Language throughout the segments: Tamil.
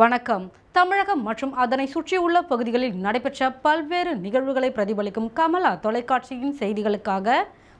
வணக்கம். தமிழகம் மற்றும் அதனை சுற்றியுள்ள பகுதிகளில் நடைபெற்ற பல்வேறு நிகழ்வுகளை பிரதிபலிக்கும் கமலா தொலைக்காட்சியின் செய்திகளுக்காக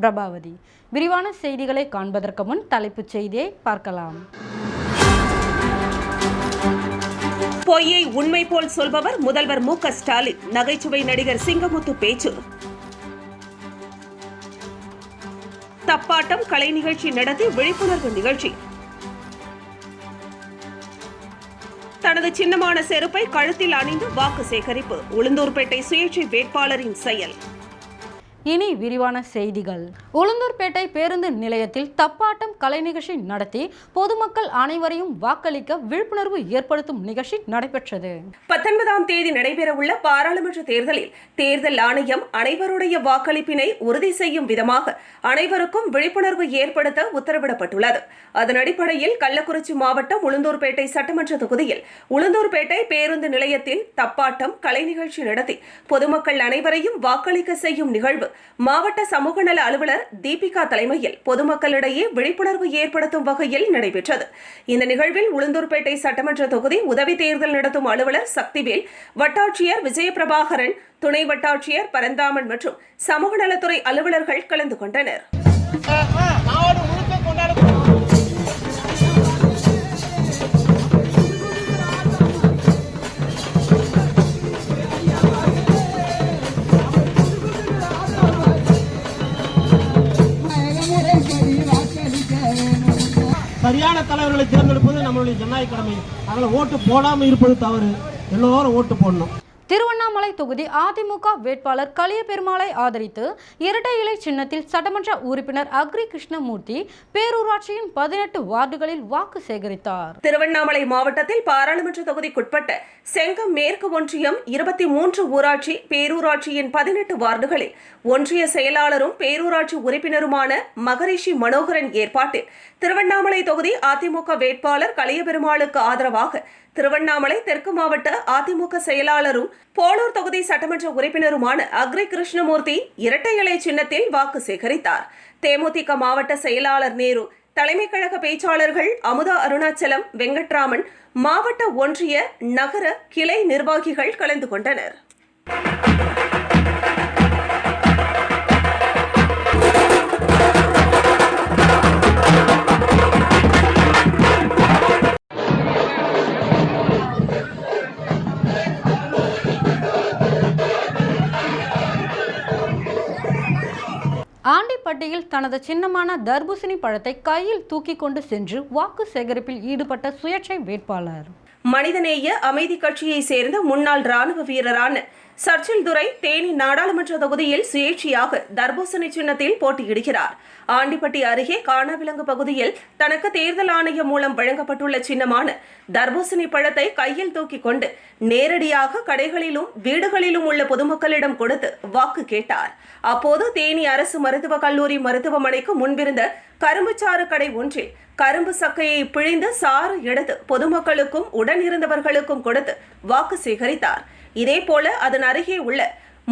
பிரபாவதி. விரிவான செய்திகளை காண்பதற்கு முன் தலைப்புச் செய்தியை பார்க்கலாம். பொய்யை உண்மை போல் சொல்பவர் முதல்வர் மு க ஸ்டாலின். நகைச்சுவை நடிகர் சிங்கமுத்து பேச்சு. தப்பாட்டம் கலை நிகழ்ச்சி நடத்தி விழிப்புணர்வு நிகழ்ச்சி. தனது சின்னமான செருப்பை கழுத்தில் அணிந்து வாக்கு சேகரிப்பு. உளுந்தூர்பேட்டை சுயேட்சை வேட்பாளரின் செயல். இனி விரிவான செய்திகள். உளுந்தூர்பேட்டை பேருந்து நிலையத்தில் தப்பாட்டம் கலை நிகழ்ச்சி நடத்தி பொதுமக்கள் அனைவரையும் வாக்களிக்க விழிப்புணர்வு ஏற்படுத்தும் நிகழ்ச்சி நடைபெற்றது. பத்தொன்பதாம் தேதி நடைபெறவுள்ள பாராளுமன்ற தேர்தலில் தேர்தல் ஆணையம் அனைவருடைய வாக்களிப்பினை உறுதி செய்யும் விதமாக அனைவருக்கும் விழிப்புணர்வு ஏற்படுத்த உத்தரவிடப்பட்டுள்ளது. அதன் அடிப்படையில் கள்ளக்குறிச்சி மாவட்டம் உளுந்தூர்பேட்டை சட்டமன்ற தொகுதியில் உளுந்தூர்பேட்டை பேருந்து நிலையத்தில் தப்பாட்டம் கலை நிகழ்ச்சி நடத்தி பொதுமக்கள் அனைவரையும் வாக்களிக்க செய்யும் நிகழ்வு மாவட்ட சமூக நல அலுவலர் தீபிகா தலைமையில் பொதுமக்களிடையே விழிப்புணர்வு ஏற்படுத்தும் வகையில் நடைபெற்றது. இந்த நிகழ்வில் உளுந்தூர்பேட்டை சட்டமன்ற தொகுதி உதவி தேர்தல் நடத்தும் அலுவலர் சக்திவேல் வட்டாட்சியர் விஜயபிரபாகரன் துணை வட்டாட்சியர் பரந்தாமன் மற்றும் சமூக நலத்துறை அலுவலர்கள் கலந்து கொண்டனர். சரியான தலைவர்களை தேர்ந்தெடுப்பது நம்மளுடைய ஜனநாயக கடமை. அதனால் ஓட்டு போடாமல் இருப்பது தவறு. எல்லோரும் ஓட்டு போடணும். திருவண்ணாமலை தொகுதி அதிமுக வேட்பாளர் கலிய பெருமாளை ஆதரித்து இரட்டை இலை சின்னத்தில் சட்டமன்ற உறுப்பினர் அக்ரி கிருஷ்ணமூர்த்தி பேரூராட்சியின் பதினெட்டு வார்டுகளில் வாக்கு சேகரித்தார். திருவண்ணாமலை மாவட்டத்தில் பாராளுமன்ற தொகுதிக்குட்பட்ட செங்கம் மேற்கு ஒன்றியம் இருபத்தி மூன்று ஊராட்சி பேரூராட்சியின் பதினெட்டு வார்டுகளில் ஒன்றிய செயலாளரும் பேரூராட்சி உறுப்பினருமான மகரிஷி மனோகரன் ஏற்பாட்டில் திருவண்ணாமலை தொகுதி அதிமுக வேட்பாளர் கலியபெருமாளுக்கு ஆதரவாக திருவண்ணாமலை தெற்கு மாவட்ட அதிமுக செயலாளரும் போலூர் தொகுதி சட்டமன்ற உறுப்பினருமான அக்ரி கிருஷ்ணமூர்த்தி இரட்டை இலை சின்னத்தில் வாக்கு சேகரித்தார். தேமுதிக மாவட்ட செயலாளர் நேரு தலைமை கழக பேச்சாளர்கள் அமுதா அருணாச்சலம் வெங்கட்ராமன் மாவட்ட ஒன்றிய நகர கிளை நிர்வாகிகள் கலந்து கொண்டனர். ஆண்டிப்பட்டியில் தனது சின்னமான தர்பூசணி பழத்தை கையில் தூக்கி கொண்டு சென்று வாக்கு சேகரிப்பில் ஈடுபட்ட சுயேட்சை வேட்பாளர். மனிதநேய அமைதி கட்சியை சேர்ந்த முன்னாள் ராணுவ வீரரான சர்ச்சில் துரை தேனி நாடாளுமன்ற தொகுதியில் சுயேட்சையாக தர்பூசணி சின்னத்தில் போட்டியிடுகிறார். ஆண்டிப்பட்டி அருகே காணாவிலங்கு பகுதியில் தனக்கு தேர்தல் ஆணையம் மூலம் வழங்கப்பட்டுள்ள சின்னமான தர்பூசணி பழத்தை கையில் தூக்கிக் கொண்டு நேரடியாக கடைகளிலும் வீடுகளிலும் உள்ள பொதுமக்களிடம் கொடுத்து வாக்கு கேட்டார். அப்போது தேனி அரசு மருத்துவக் கல்லூரி மருத்துவமனைக்கு முன்பிருந்த கரும்புச்சாறு கடை ஒன்றில் கரும்பு சக்கையை பிழிந்து சாறு எடுத்து பொதுமக்களுக்கும் உடனிருந்தவர்களுக்கும் கொடுத்து வாக்கு சேகரித்தார். இதேபோல அதன் அருகே உள்ள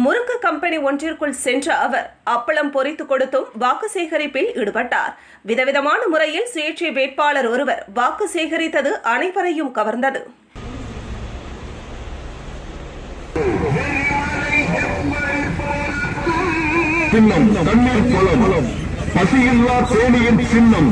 முறுக்கு கம்பெனி ஒன்றிற்குள் சென்ற அவர் அப்பளம் பொரித்து கொடுத்தும் வாக்கு சேகரிப்பில் ஈடுபட்டார். விதவிதமான முறையில் சுயேட்சை வேட்பாளர் ஒருவர் வாக்கு சேகரித்தது அனைவரையும் கவர்ந்தது. சின்னம் தண்ணீர் குளம் பசியில்லா தேனியின் சின்னம்.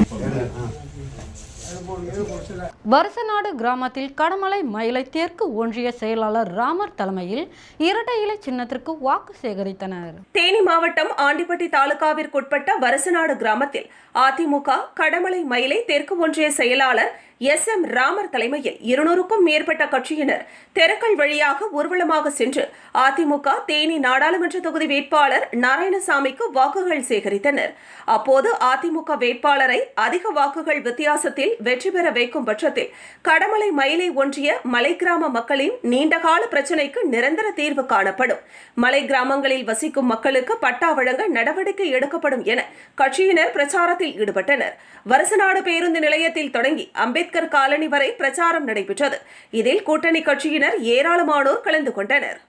வருசநாடு கிராமத்தில் கடமலை மயிலை தெற்கு ஒன்றிய செயலாளர் ராமர் தலைமையில் இரட்டை இலை சின்னத்திற்கு வாக்கு சேகரித்தனர். தேனி மாவட்டம் ஆண்டிப்பட்டி தாலுகாவிற்குட்பட்ட வருசநாடு கிராமத்தில் அதிமுக கடமலை மயிலை தெற்கு ஒன்றிய செயலாளர் எஸ் எம் ராமர் தலைமையில் இருநூறுக்கும் மேற்பட்ட கட்சியினர் தெருக்கள் வழியாக ஊர்வலமாக சென்று அதிமுக தேனி நாடாளுமன்ற தொகுதி வேட்பாளர் நாராயணசாமிக்கு வாக்குகள் சேகரித்தனர். அப்போது அதிமுக வேட்பாளரை அதிக வாக்குகள் வித்தியாசத்தில் வெற்றி பெற வைக்கும் பட்சத்தில் கடமலை மயிலை ஒன்றிய மலை கிராம மக்களின் நீண்டகால பிரச்சினைக்கு நிரந்தர தீர்வு காணப்படும். மலை கிராமங்களில் வசிக்கும் மக்களுக்கு பட்டா வழங்க நடவடிக்கை எடுக்கப்படும் என கட்சியினர் பிரச்சாரத்தில் ஈடுபட்டனர். வரசநாடு பேருந்து நிலையத்தில் தொடங்கி அம்பேத்கர் காலனி வரை பிரச்சாரம் நடைபெற்றது. இதில் கூட்டணி கட்சியினர் ஏராளமானோர் கலந்து கொண்டனர்.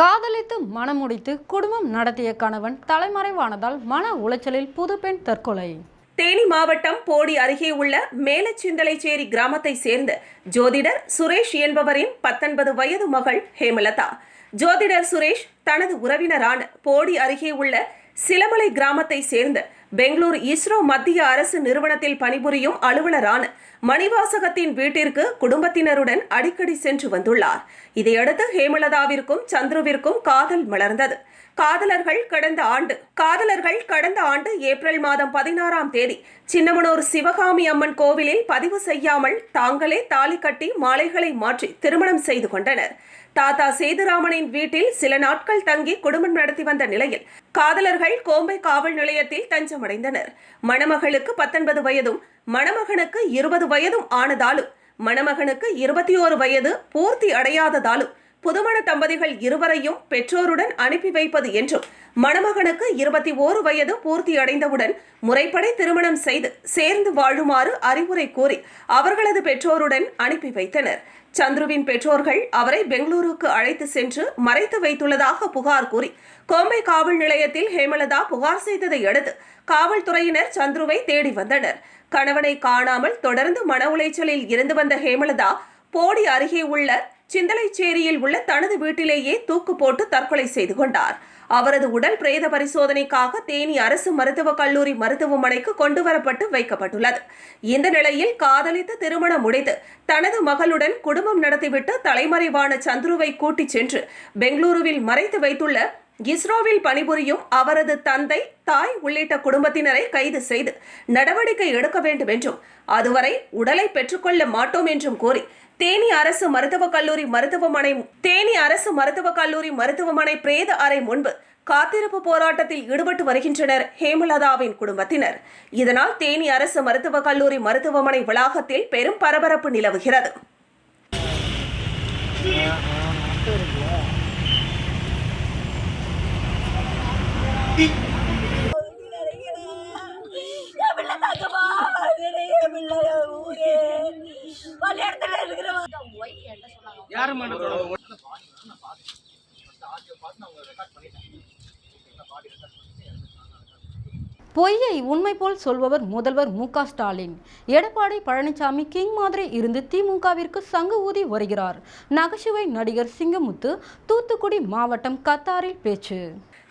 காதலித்து மனம் முடித்து குடும்பம் நடத்திய கணவன் தலைமறைவானதால் மன உளைச்சலில் புதுப்பெண் தற்கொலை. தேனி மாவட்டம் போடி அருகே உள்ள மேலச்சிந்தலைச்சேரி கிராமத்தை சேர்ந்த ஜோதிடர் சுரேஷ் என்பவரின் பத்தொன்பது வயது மகள் ஹேமலதா. ஜோதிடர் சுரேஷ் தனது உறவினரான போடி அருகே உள்ள சிலமலை கிராமத்தை சேர்ந்த பெங்களூர் இஸ்ரோ மத்திய அரசு நிறுவனத்தில் பணிபுரியும் அலுவலரான மணிவாசகத்தின் வீட்டிற்கு குடும்பத்தினருடன் அடிக்கடி சென்று வந்துள்ளார். இதையடுத்து ஹேமலதாவிற்கும் சந்துருவிற்கும் காதல் மலர்ந்தது. காதலர்கள் கடந்த ஆண்டு காதலர்கள் கடந்த ஆண்டு ஏப்ரல் மாதம் பதினாறாம் தேதி சின்னமனூர் சிவகாமி அம்மன் கோவிலில் பதிவு செய்யாமல் தாங்களே தாலி கட்டி மாலைகளை மாற்றி திருமணம் செய்து கொண்டனர். தாத்தா சேதுராமனின் வீட்டில் சில நாட்கள் தங்கி குடும்பம் நடத்தி வந்த நிலையில் காதலர்கள் கோம்பை காவல் நிலையத்தில் தஞ்சமடைந்தனர். மணமகளுக்கு பத்தொன்பது வயதும் மணமகனுக்கு இருபது வயதும் ஆனதாலும் மணமகனுக்கு இருபத்தி ஓரு வயது பூர்த்தி அடையாததாலும் புதுமண தம்பதிகள் இருவரையும் பெற்றோருடன் அனுப்பி வைப்பது என்றும் மணமகனுக்கு இருபத்தி ஓரு வயது பூர்த்தி அடைந்தவுடன் முறைப்படி திருமணம் செய்து சேர்ந்து வாழுமாறு அறிவுரை கூறி அவர்களது பெற்றோருடன் அனுப்பி வைத்தனர். சந்துருவின் பெற்றோர்கள் அவரை பெங்களூருக்கு அழைத்து சென்று மறைத்து வைத்துள்ளதாக புகார் கூறி கோம்பை காவல் நிலையத்தில் ஹேமலதா புகார் செய்ததை அடுத்து காவல்துறையினர் சந்துருவை தேடி வந்தனர். கணவனை காணாமல் தொடர்ந்து மன உளைச்சலில் இருந்து வந்த ஹேமலதா போடி அருகே உள்ள சிந்தலைச்சேரியில் உள்ள தனது வீட்டிலேயே தூக்கு போட்டு தற்கொலை செய்து கொண்டார். அவரது உடல் பிரேத பரிசோதனைக்காக தேனி அரசு மருத்துவக் கல்லூரி மருத்துவமனைக்கு கொண்டு வரப்பட்டு வைக்கப்பட்டுள்ளது. இந்த நிலையில் காதலித்து திருமணம் முடித்து தனது மகளுடன் குடும்பம் நடத்திவிட்டு தலைமறைவான சந்துருவை கூட்டிச் சென்று பெங்களூருவில் மறைத்து வைத்துள்ள இஸ்ரோவில் பணிபுரியும் அவரது தந்தை தாய் உள்ளிட்ட குடும்பத்தினரை கைது செய்து நடவடிக்கை எடுக்க வேண்டும் என்றும் அதுவரை உடலை பெற்றுக்கொள்ள மாட்டோம் என்றும் கூறி தேனி அரசு மருத்துவக் கல்லூரி மருத்துவமனை தேனி அரசு மருத்துவக் கல்லூரி மருத்துவமனை பிரேத அறை முன்பு காத்திருப்பு போராட்டத்தில் ஈடுபட்டு வருகின்றனர் ஹேமலதாவின் குடும்பத்தினர். இதனால் தேனி அரசு மருத்துவக் கல்லூரி மருத்துவமனை வளாகத்தில் பெரும் பரபரப்பு நிலவுகிறது. என் பிள்ளை தங்கம்மா என் பிள்ளை ஊரே. பள்ளியிடத்துல இருக்கிறவங்க பொய்யை உண்மை போல் சொல்பவர் முதல்வர் மு க ஸ்டாலின். எடப்பாடி பழனிசாமி கிங் மாதிரி இருந்து திமுகவிற்கு சங்கு ஊதி வருகிறார். நகைச்சுவை நடிகர் சிங்கமுத்து தூத்துக்குடி மாவட்டம் கத்தாரில் பேச்சு.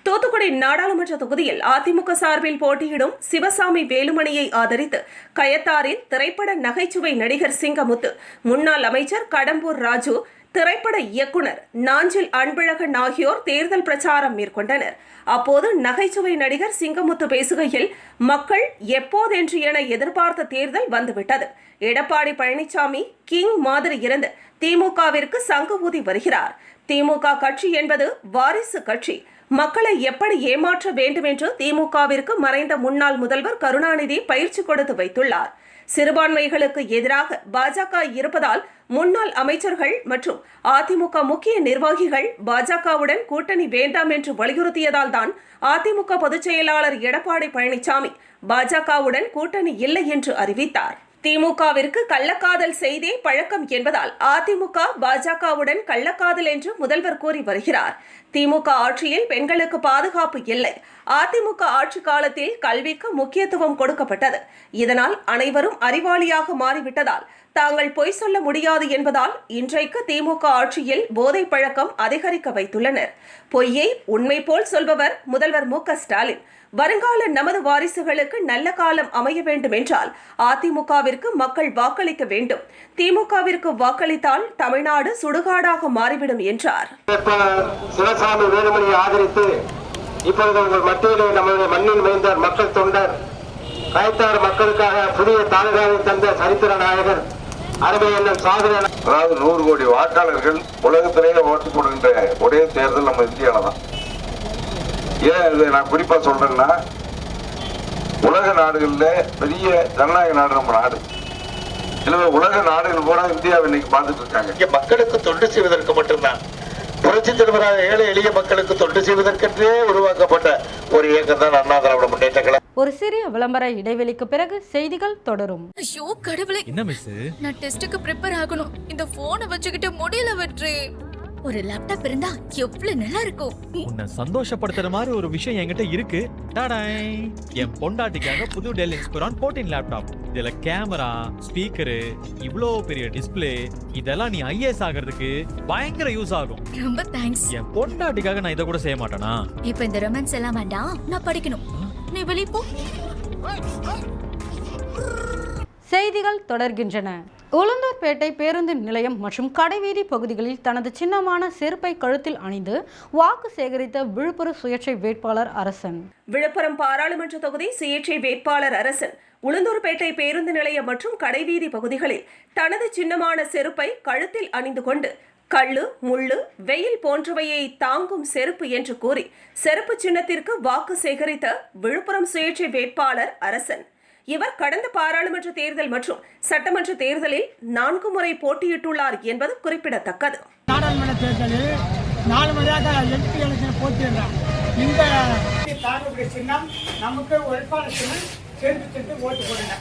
தூத்துக்குடி நாடாளுமன்ற தொகுதியில் அதிமுக சார்பில் போட்டியிடும் சிவசாமி வேலுமணியை ஆதரித்து கயத்தாரின் திரைப்பட நகைச்சுவை நடிகர் சிங்கமுத்து முன்னாள் அமைச்சர் கடம்பூர் ராஜு திரைப்பட இயக்குனர் நாஞ்சில் அன்பழகன் ஆகியோர் தேர்தல் பிரச்சாரம் மேற்கொண்டனர். அப்போது நகைச்சுவை நடிகர் சிங்கமுத்து பேசுகையில் மக்கள் எப்போதென்று என எதிர்பார்த்த தேர்தல் வந்துவிட்டது. எடப்பாடி பழனிசாமி கிங் மாதிரி இருந்து திமுகவிற்கு சங்கு ஊதி வருகிறார். திமுக கட்சி என்பது வாரிசு கட்சி. மக்களை எப்படி ஏமாற்ற வேண்டும் என்று திமுகவிற்கு மறைந்த முன்னாள் முதல்வர் கருணாநிதி பயிற்சி கொடுத்து வைத்துள்ளார். சிறுபான்மைகளுக்கு எதிராக பாஜக இருப்பதால் முன்னாள் அமைச்சர்கள் மற்றும் அதிமுக முக்கிய நிர்வாகிகள் பாஜகவுடன் கூட்டணி வேண்டாம் என்று வலியுறுத்தியதால் தான் அதிமுக பொதுச் செயலாளர் எடப்பாடி பழனிசாமி பாஜகவுடன் கூட்டணி இல்லை என்று அறிவித்தார். திமுகவிற்கு கள்ளக்காதல் செய்தே பழக்கம் என்பதால் அதிமுக பாஜகவுடன் கள்ளக்காதல் என்று முதல்வர் கூறி வருகிறார். திமுக ஆட்சியில் பெண்களுக்கு பாதுகாப்பு இல்லை. அதிமுக ஆட்சி காலத்தில் கல்விக்கு முக்கியத்துவம் கொடுக்கப்பட்டது. இதனால் அனைவரும் அறிவாளியாக மாறிவிட்டதால் தாங்கள் பொய் சொல்ல முடியாது என்பதால் இன்றைக்கு திமுக ஆட்சியில் போதை பழக்கம் அதிகரிக்க வைத்துள்ளனர். பொய்யை உண்மை போல் சொல்பவர் முதல்வர் மு ஸ்டாலின். வருங்கால நமது வாரிசுகளுக்கு நல்ல காலம் அமைய வேண்டும் என்றால் அதிமுகவிற்கு மக்கள் வாக்களிக்க வேண்டும். திமுகவிற்கு வாக்களித்தால் தமிழ்நாடு சுடுகாடாக மாறிவிடும் என்றார். சிவசாமி வேலுமணியை ஆதரித்து இப்பொழுது உங்கள் மத்தியிலே நம்முடைய மண்ணின் மைந்தர் மக்கள் தொண்டர் கயத்தார் மக்களுக்காக புதிய தாழ்காவை தந்த சரித்திர நாயகர் அருமை என்னும் சாதனை. அதாவது நூறு கோடி வாக்காளர்கள் உலகத்திலேயே ஓட்டு போடுகின்ற ஒரே தேர்தல் நம்ம இந்தியாவில தான் ஏன் இதை நான் குறிப்பா சொல்றேன்னா உலக நாடுகளில் பெரிய ஜனநாயக நாடு நம்ம நாடு. எனவே உலக நாடுகள் பூரா இந்தியாவை இன்னைக்கு பார்த்துட்டு இருக்காங்க. மக்களுக்கு தொண்டு செய்வதற்கு மட்டும்தான். புரட்சி தலைவராக ஏழை எளிய மக்களுக்கு தொண்டு செய்வதற்கென்றே உருவாக்கப்பட்ட ஒரு இயக்கம் தான் அண்ணா திராவிட முன்னேற்ற கழகம். ஒரு சிறிய விளம்பர இடைவெளிக்கு பிறகு செய்திகள் தொடரும். ஐயோ கடவுளே. என்ன மிஸ் நான் டெஸ்ட்டுக்கு ப்ரிப்பேர் ஆகணும். இந்த போனை வச்சுக்கிட்டு முடியல வெற்றி. ஒரு லேப்டாப் இருந்தா எவ்வளவு நல்லா இருக்கும். உன்னை சந்தோஷப்படுத்துற மாதிரி ஒரு விஷயம் என்கிட்ட இருக்கு. டாடாய். என் பொண்டாட்டிக்காக புது டெல் இன்ஸ்பிரான் 14 லேப்டாப் இதுல கேமரா ஸ்பீக்கரு இவ்ளோ பெரிய டிஸ்ப்ளே இதெல்லாம் நீ ஐஏஎஸ் ஆகிறதுக்கு பயங்கர யூஸ் ஆகும். ரொம்ப தேங்க்ஸ் என் பொண்டாட்டிக்காக நான் இதை கூட செய்ய மாட்டேனா? இப்ப இந்த ரொமான்ஸ் எல்லாம் வேண்டாம். நான் படிக்கணும். நீ வெளிய போ. செய்திகள் தொடர்கின்றன. உளுந்தூர்பேட்டை பேருந்து நிலையம் மற்றும் கடைவீதி பகுதிகளில் தனது சின்னமான செருப்பை கழுத்தில் அணிந்து வாக்கு சேகரித்த விழுப்புரம் சுயேட்சை வேட்பாளர் அரசன். விழுப்புரம் பாராளுமன்ற தொகுதி சுயேட்சை வேட்பாளர் அரசன். உளுந்தூர்பேட்டை பேருந்து நிலையம் மற்றும் கடைவீதி பகுதிகளில் தனது சின்னமான செருப்பை கழுத்தில் அணிந்து கொண்டு கள்ளு முள்ளு வெயில் போன்றவையை தாங்கும் செருப்பு என்று கூறி செருப்பு சின்னத்திற்கு வாக்கு சேகரித்த விழுப்புரம் சுயேட்சை வேட்பாளர் அரசன். இவர் கடந்த பாராளுமன்ற தேர்தல் மற்றும் சட்டமன்ற தேர்தலில் நான்கு முறை போட்டியிட்டுள்ளார் என்பது குறிப்பிடத்தக்கது. நாடாளுமன்ற தேர்தலில் நாலு முறையாக எம்பி எலெக்ஷன் போட்டிடுறேன் இந்த தாழ்வுடைய சின்னம் நமக்கு உழைப்பான சின்னம் சேர்ந்து சேர்த்து ஓட்டு போடுங்க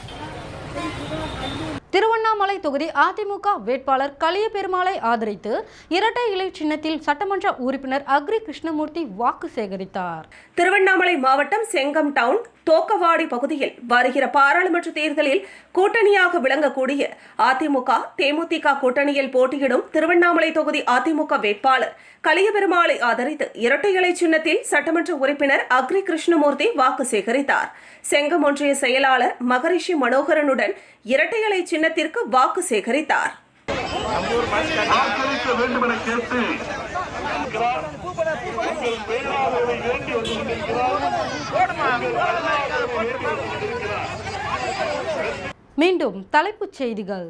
திருவண்ணாமலை தொகுதி அதிமுக வேட்பாளர் கலிய பெருமாளை ஆதரித்து இரட்டை இலை சின்னத்தில் சட்டமன்ற உறுப்பினர் அக்ரி கிருஷ்ணமூர்த்தி வாக்கு சேகரித்தார். திருவண்ணாமலை மாவட்டம் செங்கம் டவுன் தோக்கவாடி பகுதியில் வருகிற பாராளுமன்ற தேர்தலில் கூட்டணியாக விளங்கக்கூடிய அதிமுக தேமுதிக கூட்டணியில் போட்டியிடும் திருவண்ணாமலை தொகுதி அதிமுக வேட்பாளர் கலியபெருமாளை ஆதரித்து இரட்டை இலை சின்னத்தில் சட்டமன்ற உறுப்பினர் அக்ரி கிருஷ்ணமூர்த்தி வாக்கு சேகரித்தார். செங்கம் ஒன்றிய செயலாளர் மகரிஷி மனோகரனுடன் இரட்டை இலை சின்ன சின்னத்திற்கு வாக்கு சேகரித்தார். மீண்டும் தலைப்புச் செய்திகள்.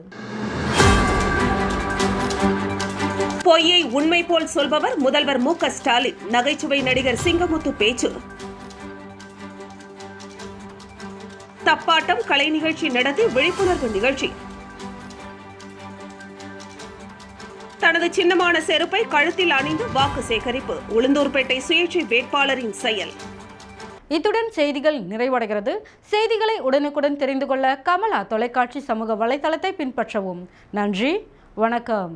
பொய்யை உண்மை போல் சொல்பவர் முதல்வர் மு ஸ்டாலின். நகைச்சுவை நடிகர் சிங்கமுத்து பேச்சு. தப்பாட்டம் கலை நிகழ்ச்சி நடத்தி விழிப்புணர்வு நிகழ்ச்சி. தனது சின்னமான செருப்பை கழுத்தில் அணிந்து வாக்கு சேகரிப்பு. உளுந்தூர்பேட்டை சுயேட்சை வேட்பாளரின் செயல். இத்துடன் செய்திகள் நிறைவடைகிறது. செய்திகளை உடனுக்குடன் தெரிந்து கொள்ள கமலா தொலைக்காட்சி சமூக வலைதளத்தை பின்பற்றவும். நன்றி வணக்கம்.